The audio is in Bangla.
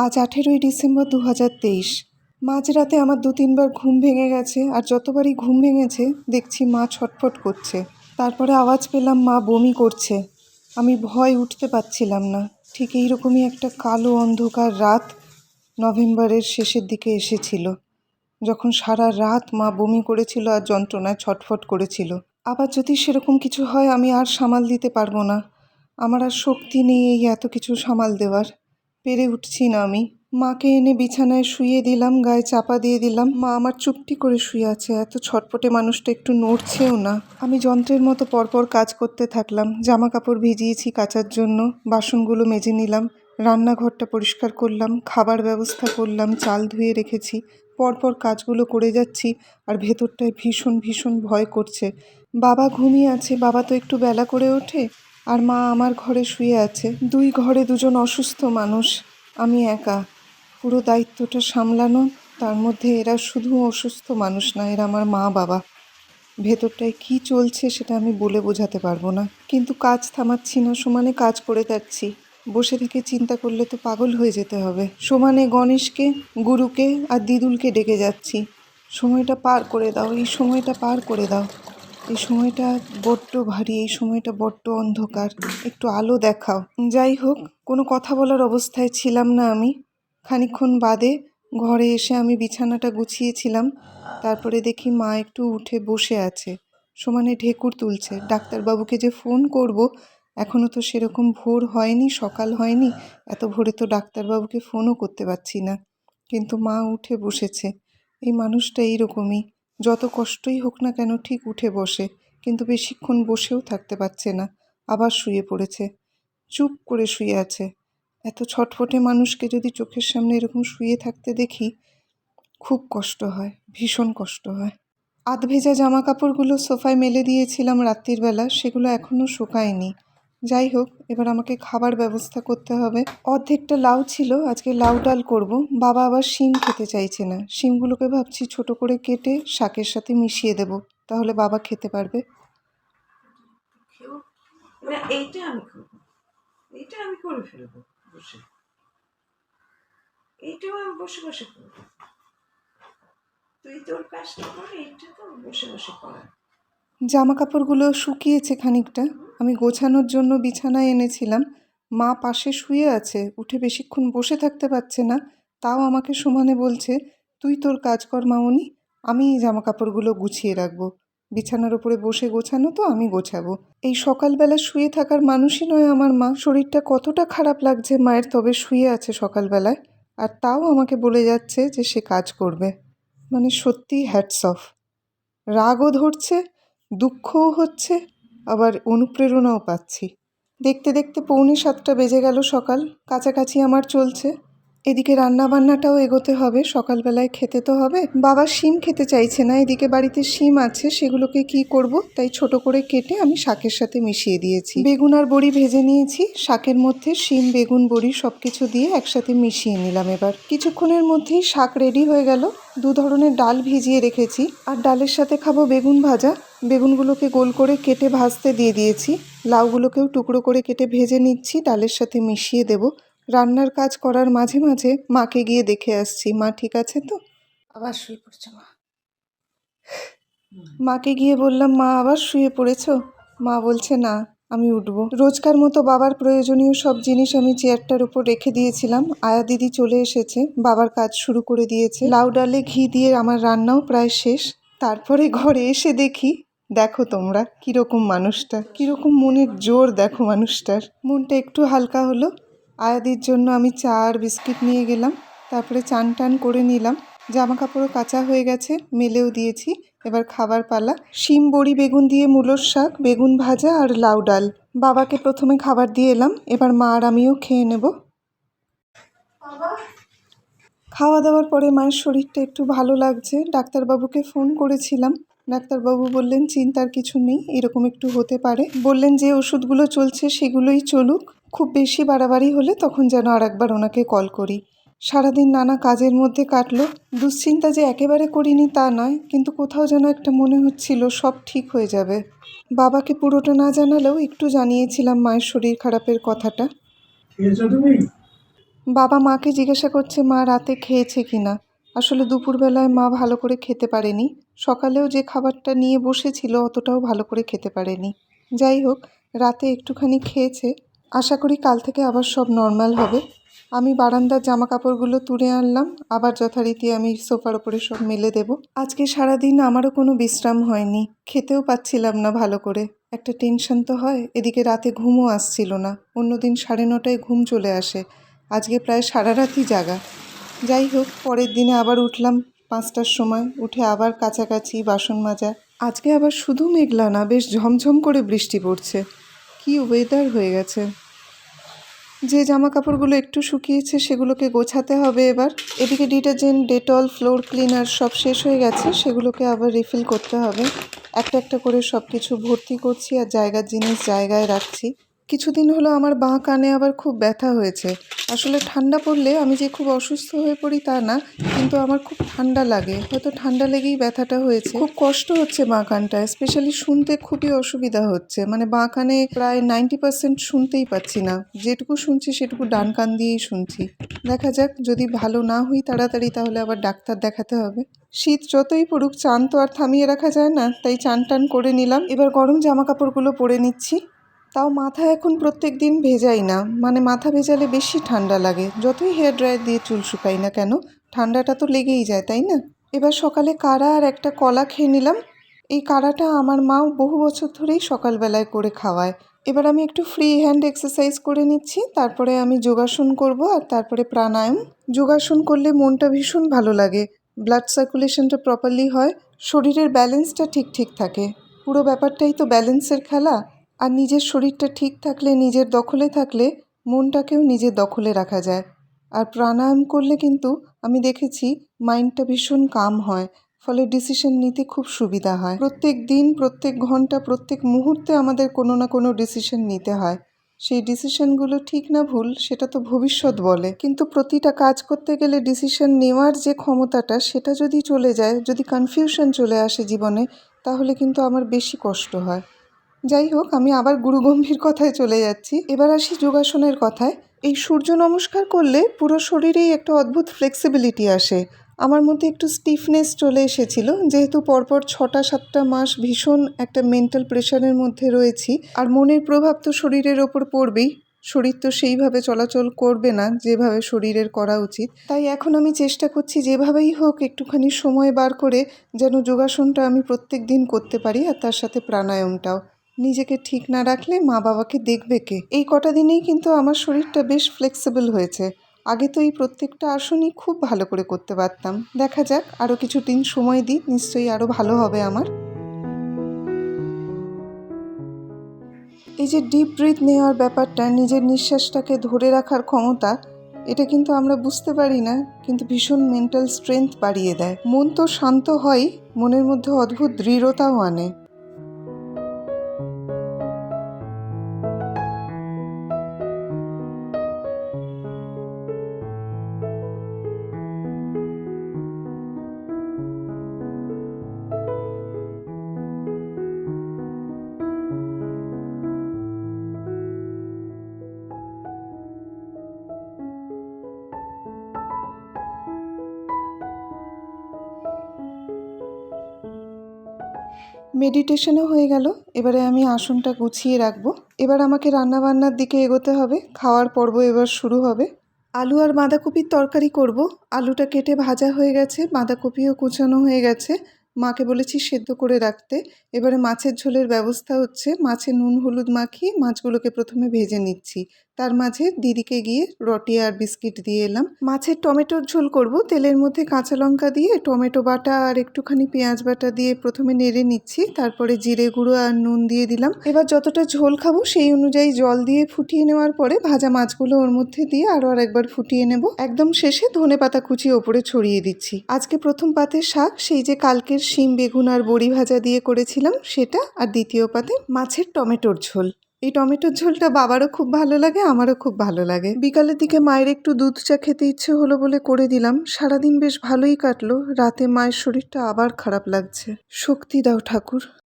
আজ আঠেরোই ডিসেম্বর দু হাজার তেইশ মাঝরাতে আমার দু তিনবার ঘুম ভেঙে গেছে আর যতবারই ঘুম ভেঙেছে, দেখছি মা ছটফট করছে। তারপরে আওয়াজ পেলাম মা বমি করছে। আমি ভয় উঠতে পারছিলাম না। ঠিক এইরকমই একটা কালো অন্ধকার রাত নভেম্বরের শেষের দিকে এসেছিল। যখন সারা রাত মা বমি করেছিল আর যন্ত্রণায় ছটফট করেছিল। আবার যদি সেরকম কিছু হয়, আমি আর সামাল দিতে পারব না। আমার আর শক্তি নেই এই এত কিছু সামাল দেওয়ার। পেরে উঠছি না আমি। মাকে এনে বিছানায় শুয়ে দিলাম, গায়ে চাপা দিয়ে দিলাম। মা আমার চুপটি করে শুয়ে আছে, এত ছটপটে মানুষটা একটু নড়ছেও না। আমি যন্ত্রের মতো পরপর কাজ করতে থাকলাম জামা কাপড় ভিজিয়েছি কাচার জন্য, বাসনগুলো মেজে নিলাম, রান্নাঘরটা পরিষ্কার করলাম, খাবার ব্যবস্থা করলাম, চাল ধুয়ে রেখেছি, পরপর কাজগুলো করে যাচ্ছি আর ভেতরটায় ভীষণ ভীষণ ভয় করছে। বাবা ঘুমিয়ে আছে, বাবা তো একটু বেলা করে ওঠে। আর মা আমার ঘরে শুয়ে আছে। দুই ঘরে দুজন অসুস্থ মানুষ। আমি একা। পুরো দায়িত্বটা সামলানো, তার মধ্যে এরা শুধু অসুস্থ মানুষ না, এরা আমার মা বাবা। ভেতরটায় কি চলছে সেটা আমি বলে বোঝাতে পারব না। কিন্তু কাজ থামাচ্ছি না, সমানে কাজ করে যাচ্ছি। বসে থেকে চিন্তা করলে তো পাগল হয়ে যেতে হবে। সমানে গণেশকে, গুরুকে আর দিদুলকে ডেকে যাচ্ছি। সময়টা পার করে দাও, এই সময়টা পার করে দাও। এই সময়টা বড্ড ভারী, এই সময়টা বড্ড অন্ধকার। একটু আলো দেখাও। যাই হোক, কোনো কথা বলার অবস্থায় ছিলাম না আমি। খানিকক্ষণ বাদে ঘরে এসে আমি বিছানাটা গুছিয়েছিলাম। তারপরে দেখি মা একটু উঠে বসে আছে। সমানে ঢেকুর তুলছে। ডাক্তারবাবুকে যে ফোন করব এখনও তো সেরকম ভোর হয়নি, সকাল হয়নি। এত ভোরে তো ডাক্তারবাবুকে ফোনও করতে পারছি না। কিন্তু মা উঠে বসেছে। এই মানুষটা এইরকমই। যত কষ্টই হোক না কেন ঠিক উঠে বসে, কিন্তু বেশিক্ষণ বসেও থাকতে পারছে না, আবার শুয়ে পড়েছে। চুপ করে শুয়ে আছে। এত ছটফটে মানুষকে যদি চোখের সামনে এরকম শুয়ে থাকতে দেখি, খুব কষ্ট হয়, ভীষণ কষ্ট হয়। আধ ভেজা জামা কাপড়গুলো সোফায় মেলে দিয়েছিলাম রাত্রির বেলা, সেগুলো এখনও শুকায়নি। যাই হোক, এবার আমাকে খাবার ব্যবস্থা করতে হবে। অর্ধেকটা লাউ ছিল, আজকে লাউ ডাল করব। বাবা আবার শিম খেতে চাইছে না। শিমগুলোকে ভাবছি ছোট করে কেটে শাকের সাথে মিশিয়ে দেব, তাহলে বাবা খেতে পারবে। এইটা তুই তোর কাজটা এইটা তো বসে বসে করা। জামা কাপড়গুলো শুকিয়েছে খানিকটা। আমি গোছানোর জন্য বিছানায় এনেছিলাম। মা পাশে শুয়ে আছে, উঠে বেশিক্ষণ বসে থাকতে পারছে না। তাও আমাকে সমানে বলছে, তুই তোর কাজ কর মামনি, আমি এই জামা কাপড়গুলো গুছিয়ে রাখব। বিছানার উপরে বসে গোছানো তো, আমি গোছাবো। এই সকালবেলা শুয়ে থাকার মানুষই নয় আমার মা। শরীরটা কতটা খারাপ লাগছে মায়ের তবে শুয়ে আছে সকালবেলায়। আর তাও আমাকে বলে যাচ্ছে যে সে কাজ করবে। মানে সত্যি হ্যাটস অফ রাগও ধরছে দুঃখও হচ্ছে, আবার অনুপ্রেরণাও পাচ্ছি। দেখতে দেখতে পৌনে সাতটা বেজে গেল সকাল, কাছাকাছি আমার চলছে। এদিকে রান্না বান্নাটাও এগোতে হবে, সকালবেলায় খেতে তো হবে। বাবা শিম খেতে চাইছে না, এদিকে বাড়িতে শিম আছে, সেগুলোকে কি করব? তাই ছোট করে কেটে আমি শাকের সাথে মিশিয়ে দিয়েছি। বেগুন আর বড়ি ভেজে নিয়েছি, শাকের মধ্যে শিম, বেগুন, বড়ি সব কিছু দিয়ে একসাথে মিশিয়ে নিলাম এবার। কিছুক্ষণের মধ্যেই শাক রেডি হয়ে গেল। দু ধরনের ডাল ভিজিয়ে রেখেছি, আর ডালের সাথে খাব বেগুন ভাজা। বেগুনগুলোকে গোল করে কেটে ভাজতে দিয়ে দিয়েছি। লাউগুলোকেও টুকরো করে কেটে ভেজে নিচ্ছি, ডালের সাথে মিশিয়ে দেব। রান্নার কাজ করার মাঝে মাঝে মাকে গিয়ে দেখে আসছি। মা ঠিক আছে তো? আবার শুয়ে পড়ছে মা? মাকে গিয়ে বললাম মা আবার শুয়ে পড়েছো? মা বলছে না আমি উঠবো। রোজকার মতো বাবার প্রয়োজনীয় সব জিনিস আমি চেয়ারটার উপর রেখে দিয়েছিলাম। আয়া দিদি চলে এসেছে বাবার কাজ শুরু করে দিয়েছে। লাউ ডালে ঘি দিয়ে আমার রান্নাও প্রায় শেষ। তারপরে ঘরে এসে দেখি দেখো তোমরা কীরকম মানুষটা কীরকম মনের জোর দেখো মানুষটার। মনটা একটু হালকা হলো। আয়াদির জন্য আমি চা আর বিস্কিট নিয়ে গেলাম। তারপরে চান টান করে নিলাম। জামা কাপড়ও কাঁচা হয়ে গেছে, মেলেও দিয়েছি। এবার খাবার পালা। শিম বড়ি, বেগুন দিয়ে মূলোর শাক, বেগুন ভাজা আর লাউ ডাল। বাবাকে প্রথমে খাবার দিয়ে এলাম। এবার মা আর আমিও খেয়ে নেব। খাওয়া দাওয়ার পরে মায়ের শরীরটা একটু ভালো লাগছে। ডাক্তারবাবুকে ফোন করেছিলাম। ডাক্তারবাবু বললেন চিন্তার কিছু নেই এরকম একটু হতে পারে। বললেন যে ওষুধগুলো চলছে সেগুলোই চলুক। খুব বেশি বাড়াবাড়ি হলে তখন যেন আর একবার ওনাকে কল করি। সারাদিন নানা কাজের মধ্যে কাটলো। দুশ্চিন্তা যে একেবারে করিনি তা নয় কিন্তু কোথাও যেন একটা মনে হচ্ছিল সব ঠিক হয়ে যাবে। বাবাকে পুরোটা না জানালেও একটু জানিয়েছিলাম মায়ের শরীর খারাপের কথাটা। বাবা মাকে জিজ্ঞাসা করছে মা রাতে খেয়েছে কি না আসলে দুপুরবেলায় মা ভালো করে খেতে পারেনি। সকালেও যে খাবারটা নিয়ে বসেছিল অতটাও ভালো করে খেতে পারেনি। যাই হোক, রাতে একটুখানি খেয়েছে। আশা করি কাল থেকে আবার সব নর্মাল হবে। আমি বারান্দার জামা কাপড়গুলো তুলে আনলাম। আবার যথারীতি আমি সোফার ওপরে সব মেলে দেব। আজকে সারাদিন আমারও কোনো বিশ্রাম হয়নি। খেতেও পাচ্ছিলাম না ভালো করে। একটা টেনশন তো হয়, এদিকে রাতে ঘুমও আসছিল না। অন্যদিন সাড়ে নটায় ঘুম চলে আসে। আজকে প্রায় সারা রাতই জাগা। যাই হোক, পরের দিনে আবার উঠলাম পাঁচটার সময়। উঠে আবার কাছাকাছি বাসন মাজা। আজকে আবার শুধু মেঘলা না, বেশ ঝমঝম করে বৃষ্টি পড়ছে। কি ওয়েদার হয়ে গেছে। যে জামা কাপড়গুলো একটু শুকিয়েছে, সেগুলোকে গোছাতে হবে এবার। এদিকে ডিটারজেন্ট, ডেটল, ফ্লোর ক্লিনার সব শেষ হয়ে গেছে, সেগুলোকে আবার রিফিল করতে হবে। একটা একটা করে সব কিছু ভর্তি করছি আর জায়গার জিনিস জায়গায় রাখছি। কিছুদিন হলো আমার বাঁ কানে আবার খুব ব্যথা হয়েছে। আসলে ঠান্ডা পড়লে আমি যে খুব অসুস্থ হয়ে পড়ি তা না, কিন্তু আমার খুব ঠান্ডা লাগে। হয়তো ঠান্ডা লেগেই ব্যথাটা হয়েছে। খুব কষ্ট হচ্ছে বাঁ কানটায় স্পেশালি শুনতে খুবই অসুবিধা হচ্ছে। মানে বাঁ কানে প্রায় নাইনটি পার্সেন্ট শুনতেই পাচ্ছি না। যেটুকু শুনছি সেটুকু ডান কান দিয়েই শুনছি। দেখা যাক, যদি ভালো না হই তাড়াতাড়ি তাহলে আবার ডাক্তার দেখাতে হবে। শীত যতই পড়ুক, চান তো আর থামিয়ে রাখা যায় না। তাই চান টান করে নিলাম। এবার গরম জামা কাপড়গুলো পরে নিচ্ছি। তাও মাথা এখন প্রত্যেক দিন ভেজাই না। মানে মাথা ভেজালে বেশি ঠান্ডা লাগে। যতই হেয়ার ড্রায়ার দিয়ে চুল শুকাই না কেন, ঠান্ডাটা তো লেগেই যায়, তাই না? এবার সকালে কাড়া আর একটা কলা খেয়ে নিলাম। এই কাড়াটা আমার মাও বহু বছর ধরেই সকালবেলায় করে খাওয়ায়। এবার আমি একটু ফ্রি হ্যান্ড এক্সারসাইজ করে নিচ্ছি, তারপরে আমি যোগাসন করব আর তারপরে প্রাণায়াম। যোগাসন করলে মনটা ভীষণ ভালো লাগে। ব্লাড সার্কুলেশনটা প্রপারলি হয়। শরীরের ব্যালেন্সটা ঠিক ঠিক থাকে। পুরো ব্যাপারটাই তো ব্যালেন্সের খেলা। আর নিজের শরীরটা ঠিক থাকলে, নিজের দখলে থাকলে মনটাকেও নিজের দখলে রাখা যায়। আর প্রাণায়াম করলে কিন্তু আমি দেখেছি মাইন্ডটা ভীষণ কাম হয়, ফলে ডিসিশন নিতে খুব সুবিধা হয়। প্রত্যেক দিন, প্রত্যেক ঘণ্টা, প্রত্যেক মুহূর্তে আমাদের কোনো না কোনো ডিসিশন নিতে হয়। সেই ডিসিশনগুলো ঠিক না ভুল, সেটা তো ভবিষ্যৎ বলে। কিন্তু প্রতিটা কাজ করতে গেলে ডিসিশন নেওয়ার যে ক্ষমতাটা, সেটা যদি চলে যায়, যদি কনফিউশন চলে আসে জীবনে, তাহলে কিন্তু আমার বেশি কষ্ট হয়। যাই হোক, আমি আবার গুরুগম্ভীর কথায় চলে যাচ্ছি। এবার আসি যোগাসনের কথায়। এই সূর্য নমস্কার করলে পুরো শরীরেই একটা অদ্ভুত ফ্লেক্সিবিলিটি আসে। আমার মধ্যে একটু স্টিফনেস চলে এসেছিল, যেহেতু পরপর ছটা, সাতটা মাস ভীষণ একটা মেন্টাল প্রেশারের মধ্যে রয়েছি। আর মনের প্রভাব তো শরীরের ওপর পড়বেই। শরীর তো সেইভাবে চলাচল করবে না, যেভাবে শরীরের করা উচিত। তাই এখন আমি চেষ্টা করছি যেভাবেই হোক একটুখানি সময় বার করে যেন যোগাসনটা আমি প্রত্যেক দিন করতে পারি, আর তার সাথে প্রাণায়ামটাও। নিজেকে ঠিক না রাখলে মা বাবাকে দেখবে কে? এই কটা দিনেই কিন্তু আমার শরীরটা বেশ ফ্লেক্সিবল হয়েছে। আগে তো এই প্রত্যেকটা আসনই খুব ভালো করে করতে পারতাম। দেখা যাক আরও কিছু দিন সময় দিই, নিশ্চয়ই আরও ভালো হবে আমার। এই যে ডিপ ব্রিথ নেওয়ার ব্যাপারটা, নিজের নিঃশ্বাসটাকে ধরে রাখার ক্ষমতা, এটা কিন্তু আমরা বুঝতে পারি না, কিন্তু ভীষণ মেন্টাল স্ট্রেংথ বাড়িয়ে দেয়। মন তো শান্ত হয়, মনের মধ্যে অদ্ভুত দৃঢ়তাও আনে। মেডিটেশনও হয়ে গেল। এবারে আমি আসনটা গুছিয়ে রাখব। এবার আমাকে রান্নাবান্নার দিকে এগোতে হবে। খাওয়ার পর্ব এবার শুরু হবে। আলু আর বাঁধাকপির তরকারি করব। আলুটা কেটে ভাজা হয়ে গেছে। বাঁধাকপিও কুচানো হয়ে গেছে। মাকে বলেছি সেদ্ধ করে রাখতে। এবারে মাছের ঝোলের ব্যবস্থা হচ্ছে। মাছে নুন, হলুদ মাখিয়ে মাছগুলোকে প্রথমে ভেজে নিচ্ছি। তার মাঝে দিদিকে গিয়ে রটি আর বিস্কিট দিয়ে এলাম। মাছের টমেটোর ঝোল করব। তেলের মধ্যে কাঁচা লঙ্কা দিয়ে টমেটো বাটা আর একটুখানি পেঁয়াজ বাটা দিয়ে প্রথমে নেড়ে নিচ্ছি। তারপরে জিরে গুঁড়ো আর নুন দিয়ে দিলাম। এবার যতটা ঝোল খাব সেই অনুযায়ী জল দিয়ে ফুটিয়ে নেওয়ার পরে ভাজা মাছগুলো ওর মধ্যে দিয়ে আরও আর একবার ফুটিয়ে নেব। একদম শেষে ধনে পাতা কুচি ওপরে ছড়িয়ে দিচ্ছি। আজকে প্রথম পাতে শাক, সেই যে কালকের শিম, বেগুন আর বড়ি ভাজা দিয়ে করেছিলাম সেটা, আর দ্বিতীয় পাতে মাছের টমেটোর ঝোল। এই টমেটোর ঝোলটা বাবারও খুব ভালো লাগে, আমারও খুব ভালো লাগে। বিকালের দিকে মায়ের একটু দুধ চা খেতে ইচ্ছে হলো বলে করে দিলাম। সারাদিন বেশ ভালোই কাটলো। রাতে মায়ের শরীরটা আবার খারাপ লাগছে। শক্তি দাও ঠাকুর।